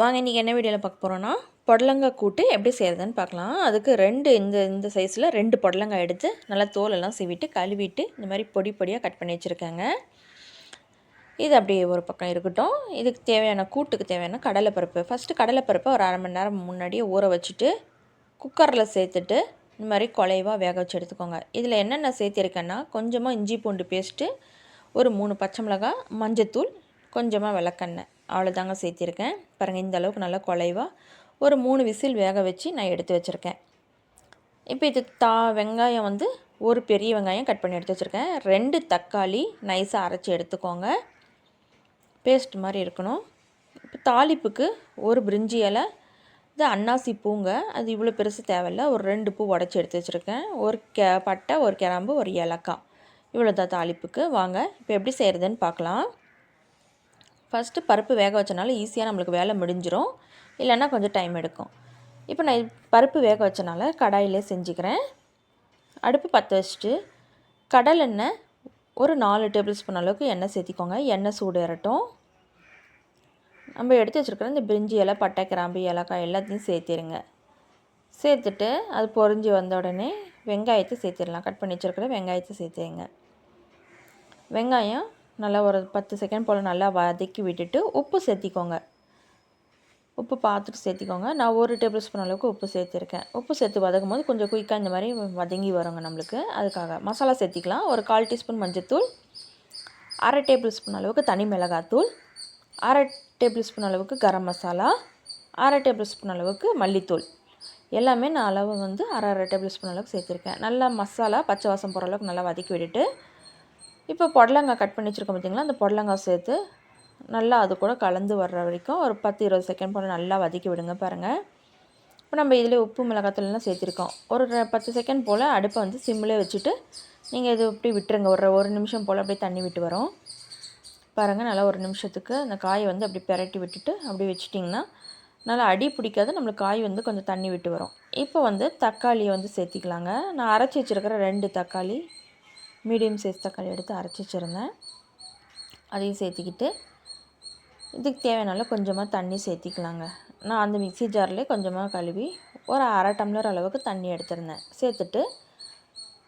வாங்க இன்றைக்கி என்ன வீடியோவில் பார்க்க போகிறோன்னா புடலங்காய் கூட்டு எப்படி செய்கிறதுன்னு பார்க்கலாம். அதுக்கு ரெண்டு இந்த இந்த சைஸில் ரெண்டு புடலங்காய் எடுத்து நல்லா தோலெல்லாம் சீவிட்டு கழுவிட்டு இந்த மாதிரி பொடி பொடியாக கட் பண்ணி வச்சுருக்கேங்க. இது அப்படியே ஒரு பக்கம் இருக்கட்டும். இதுக்கு தேவையான கூட்டுக்கு தேவையான கடலைப்பருப்பு. ஃபஸ்ட்டு கடலைப்பருப்பை ஒரு அரை மணி நேரம் முன்னாடியே ஊற வச்சுட்டு குக்கரில் சேர்த்துட்டு இந்த மாதிரி குலைவாக வேக வச்சு எடுத்துக்கோங்க. இதில் என்னென்ன சேர்த்திருக்கேன்னா கொஞ்சமாக இஞ்சி பூண்டு பேஸ்ட்டு ஒரு மூணு பச்சை மிளகாய் மஞ்சத்தூள் கொஞ்சமாக விளக்கெண்ணெய். அவ்வளோதாங்க சேர்த்திருக்கேன். பாருங்கள் இந்த அளவுக்கு நல்லா குலைவாக ஒரு மூணு விசில் வேக வச்சு நான் எடுத்து வச்சுருக்கேன். இப்போ இது தா வெங்காயம் வந்து ஒரு பெரிய வெங்காயம் கட் பண்ணி எடுத்து வச்சுருக்கேன். ரெண்டு தக்காளி நைஸாக அரைச்சி எடுத்துக்கோங்க. பேஸ்ட் மாதிரி இருக்கணும். இப்போ தாளிப்புக்கு ஒரு பிரிஞ்சி இலை இது அன்னாசி பூங்க அது இவ்வளோ பெருசு தேவையில்ல. ஒரு ரெண்டு பூ உடச்சி எடுத்து வச்சுருக்கேன். ஒரு கே பட்டை ஒரு கிராம்பு ஒரு ஏலக்காய். இவ்வளோ தான் தாளிப்புக்கு. வாங்க இப்போ எப்படி செய்கிறதுன்னு பார்க்கலாம். ஃபஸ்ட்டு பருப்பு வேக வச்சனால ஈஸியாக நம்மளுக்கு வேலை முடிஞ்சிடும் இல்லைன்னா கொஞ்சம் டைம் எடுக்கும். இப்போ நான் பருப்பு வேக வச்சனால கடாயிலே செஞ்சுக்கிறேன். அடுப்பு பற்ற வச்சுட்டு கடலெண்ணெய் ஒரு நாலு டேபிள் ஸ்பூன் அளவுக்கு எண்ணெய் சேர்த்திக்கோங்க. எண்ணெய் சூடு ஏறட்டும். நம்ம எடுத்து வச்சுருக்கிற இந்த பிரிஞ்சி இலை பட்டை கிராம்பு ஏலக்காய் எல்லாத்தையும் சேர்த்திருங்க. சேர்த்துட்டு அது பொறிஞ்சி வந்த உடனே வெங்காயத்தை சேர்த்திடலாம். கட் பண்ணி வச்சுருக்கிற வெங்காயத்தை சேர்த்துருங்க. வெங்காயம் நல்லா ஒரு பத்து செகண்ட் போல் நல்லா வதக்கி விட்டுட்டு உப்பு சேர்த்திக்கோங்க. உப்பு பார்த்துட்டு சேர்த்திக்கோங்க. நான் ஒரு டேபிள் ஸ்பூன் அளவுக்கு உப்பு சேர்த்துருக்கேன். உப்பு சேர்த்து வதக்கும் போது கொஞ்சம் குயிக்காக இந்த மாதிரி வதங்கி வருங்க நம்மளுக்கு. அதுக்காக மசாலா சேர்த்திக்கலாம். ஒரு கால் டீஸ்பூன் மஞ்சத்தூள் அரை டேபிள் ஸ்பூன் அளவுக்கு தனி மிளகாத்தூள் அரை டேபிள் ஸ்பூன் அளவுக்கு கரம் மசாலா அரை டேபிள் ஸ்பூன் அளவுக்கு மல்லித்தூள். எல்லாமே நான் அளவு வந்து அரை அரை டேபிள் ஸ்பூன் அளவுக்கு சேர்த்துருக்கேன். நல்லா மசாலா பச்சை வாசம் போகிற அளவுக்கு நல்லா வதக்கி விட்டுட்டு இப்போ புடலங்காய் கட் பண்ணி வச்சுருக்கோம் பார்த்திங்களா அந்த புடலங்காய் சேர்த்து நல்லா அது கூட கலந்து வர்ற வரைக்கும் ஒரு பத்து இருபது செகண்ட் போல் நல்லா வதக்கி விடுங்க பாருங்கள் இப்போ நம்ம இதில் உப்பு மிளகாத்தூள்லாம் சேர்த்திருக்கோம். ஒரு பத்து செகண்ட் போல் அடுப்பை வந்து சிம்மிலே வச்சுட்டு நீங்கள் இது இப்படி விட்டுருங்க. ஒரு ஒரு நிமிஷம் போல் அப்படியே தண்ணி விட்டு வரும். பாருங்கள் நல்லா ஒரு நிமிஷத்துக்கு அந்த காயை வந்து அப்படி பெரட்டி விட்டுட்டு அப்படி வச்சிட்டிங்கன்னா நல்லா அடி பிடிக்காது நம்மளுக்கு காய் வந்து கொஞ்சம் தண்ணி விட்டு வரும். இப்போ வந்து தக்காளியை வந்து சேர்த்திக்கலாங்க. நான் அரைச்சி வச்சுருக்கிற ரெண்டு தக்காளி மீடியம் சைஸ் தக்காளி எடுத்து அரைச்சி வச்சுருந்தேன். அதையும் சேர்த்திக்கிட்டு இதுக்கு தேவையான கொஞ்சமாக தண்ணி சேர்த்திக்கலாங்க. நான் அந்த மிக்சி ஜார்லேயே கொஞ்சமாக கழுவி ஒரு அரை டம்ளர் அளவுக்கு தண்ணி எடுத்துருந்தேன். சேர்த்துட்டு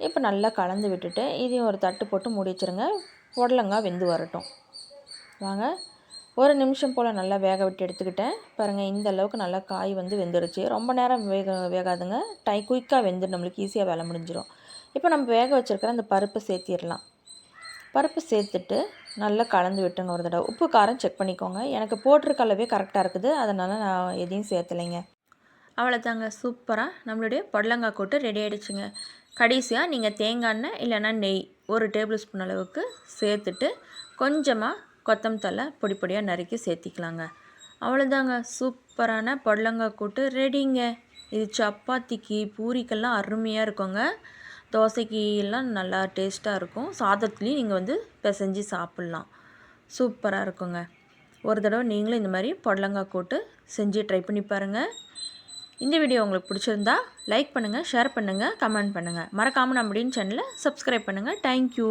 இப்போ நல்லா கலந்து விட்டுட்டு இதையும் ஒரு தட்டு போட்டு மூடி வச்சுருங்க. புடலங்காய் வெந்து வரட்டும். வாங்க ஒரு நிமிஷம் போல் நல்லா வேக விட்டு எடுத்துக்கிட்டேன். பாருங்கள் இந்த அளவுக்கு நல்லா காய் வந்து வெந்துருச்சு. ரொம்ப நேரம் வேக வேகாதுங்க. டை குயிக்காக வெந்து நம்மளுக்கு ஈஸியாக வேலை முடிஞ்சிடும் இப்போ நம்ம வேக வச்சுருக்கிற அந்த பருப்பு சேர்த்திடலாம். பருப்பு சேர்த்துட்டு நல்லா கலந்து விட்டுங்க ஒரு தடவை. உப்பு காரம் செக் பண்ணிக்கோங்க. எனக்கு போட்டிருக்க அளவே கரெக்டாக இருக்குது. அதனால் நான் எதையும் சேர்த்தலைங்க. அவ்வளோதாங்க சூப்பராக நம்மளுடைய புடலங்காய் கூட்டு ரெடி ஆகிடுச்சுங்க கடைசியாக நீங்கள் தேங்காய் எண்ணெய் இல்லைன்னா நெய் ஒரு டேபிள் ஸ்பூன் அளவுக்கு சேர்த்துட்டு கொஞ்சமாக கொத்தமத்தலை பொடி பொடியாக நறுக்கி சேர்த்திக்கலாங்க. அவ்வளோதாங்க சூப்பரான புடலங்காய் கூட்டு ரெடிங்க இது சப்பாத்திக்கு பூரிக்கெல்லாம் அருமையாக இருக்குங்க. தோசைக்கு எல்லாம் நல்லா டேஸ்ட்டாக இருக்கும். சாதத்துலேயும் நீங்கள் வந்து பிசைஞ்சு சாப்பிட்லாம். சூப்பராக இருக்குங்க. ஒரு தடவை நீங்களும் இந்த மாதிரி புடலங்காய் கூட்டு செஞ்சு ட்ரை பண்ணி பாருங்கள் இந்த வீடியோ உங்களுக்கு பிடிச்சிருந்தா லைக் பண்ணுங்கள் ஷேர் பண்ணுங்கள் கமெண்ட் பண்ணுங்கள் மறக்காமல் நம்மடின்னு சேனலை சப்ஸ்கிரைப் பண்ணுங்கள் தேங்க்யூ